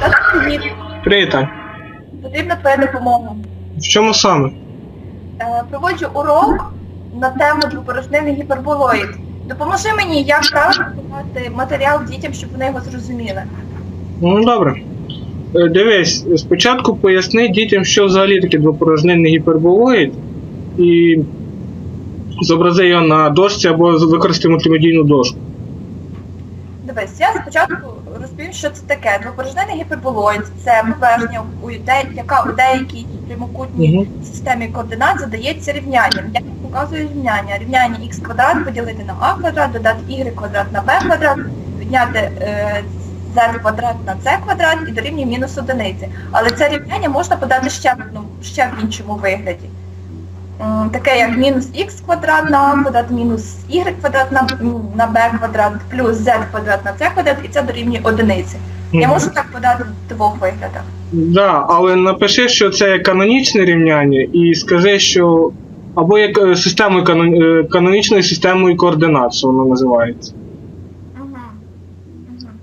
Так, привіт. Привіт, Потрібна твоя допомога. В чому саме? Е, проводжу урок на тему двопорожневий гіперболоїд. Допоможи мені, як правильно подати матеріал дітям, щоб вони його зрозуміли. Ну, добре. Е, Дивись, спочатку поясни дітям, що взагалі таке двопорожнинний гіперболоїд, і зобрази його на дошці або використай мультимедійну дошку. Дивись, я спочатку розповім, що це таке. Двопорожневий гіперболоїд це поверхня, у де- яка у деякій прямокутній системі координат задається рівнянням. Я показую рівняння. Рівняння х квадрат поділити на а квадрат, додати y квадрат на b квадрат, відняти е, z квадрат на c квадрат і дорівнює мінус одиниці. Але це рівняння можна подати ще, в одному- ще в іншому вигляді. Таке як мінус х квадрат на а квадрат, мінус y квадрат на, на b квадрат, плюс z квадрат на c квадрат, і це дорівнює одиниці. Я Мгм. можу так подати в двох виглядах. Да, але напиши, що це канонічне рівняння, і скажи, що або як е, системою канон- е, канонічною системою координат, що воно називається.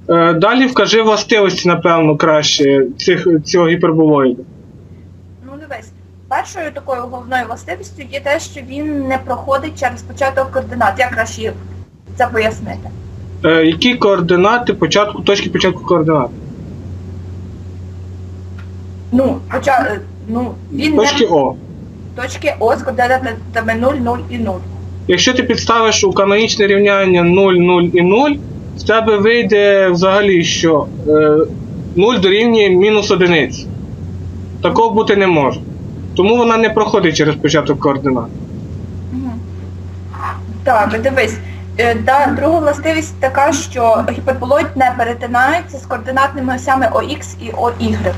Е, Далі вкажи властивості, напевно, краще цих, цього гіперболоїду. Першою такою головною властивістю є те, що він не проходить через початок координат. Як краще це пояснити? Е, Які координати початку, точки початку координат? Ну, поча... е, ну він Точки не О. точки О з координатами 0, 0 і 0. Якщо ти підставиш у канонічне рівняння 0, 0 і 0, в тебе вийде взагалі, що е, 0 дорівнює мінус одиниці. Такого бути не може. Тому вона не проходить через початок координат. Так, дивись. Е, Да, друга властивість така, що гіперболоїд не перетинається з координатними осями ОХ і ОY,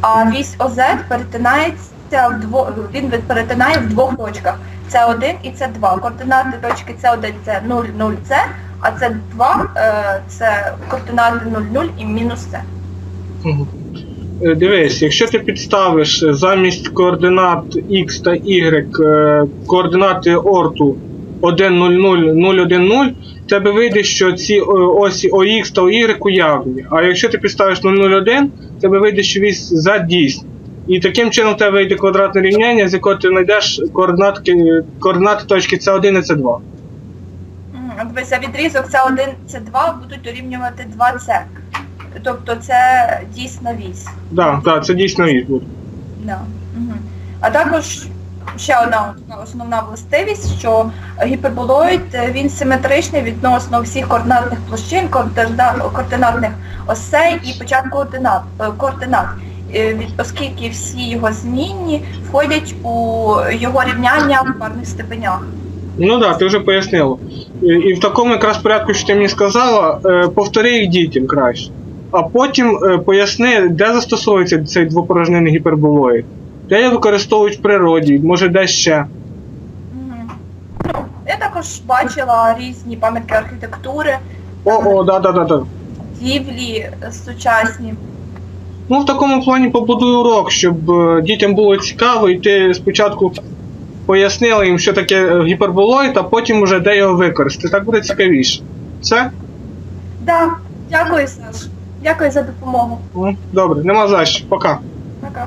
а вісь ОЗ перетинається в дво... він перетинає в двох точках. Це 1 і це 2. Координати точки це 1 це 0, 0, це, а це 2 е, це координати 0, 0 і мінус це. Е, Дивись, якщо ти підставиш замість координат x та y е, координати орту 1, 0, 0, 0, 1, 0, тебе вийде, що ці е, осі OX та OY уявні. А якщо ти підставиш 0, 0, 1, тебе вийде, що вісь Z дійсний. І таким чином в тебе вийде квадратне рівняння, з якого ти знайдеш координатки, координати точки С1 і С2. Мгм, а Дивися, відрізок це 1, це 2 будуть дорівнювати 2 це. Тобто це дійсна вісь. Так, так, це дійсно вісь буде. Да. Угу. А також ще одна основна властивість, що гіперболоїд е, він симетричний відносно всіх координатних площин, координатних осей і початку координат, е, координат. Е, від- Оскільки всі його змінні входять у його рівняння в парних степенях. Ну так, ти вже пояснила. І, і в такому якраз порядку, що ти мені сказала, е, повтори їх дітям краще. А потім е, поясни, де застосовується цей двопорожнений гіперболоїд. Де його використовують в природі, може де ще. Ну, Я також бачила різні пам'ятки архітектури, О, о, да, да, да, да. будівлі е, сучасні. Ну, в такому плані побудуй урок, щоб е, дітям було цікаво, і ти спочатку пояснила їм, що таке е, гіперболоїд, а потім уже де його використати. Так буде цікавіше. Все? Да, дякую, Саш. Дякую за допомогу. Ну, Добре, нема за що. Пока. Пока.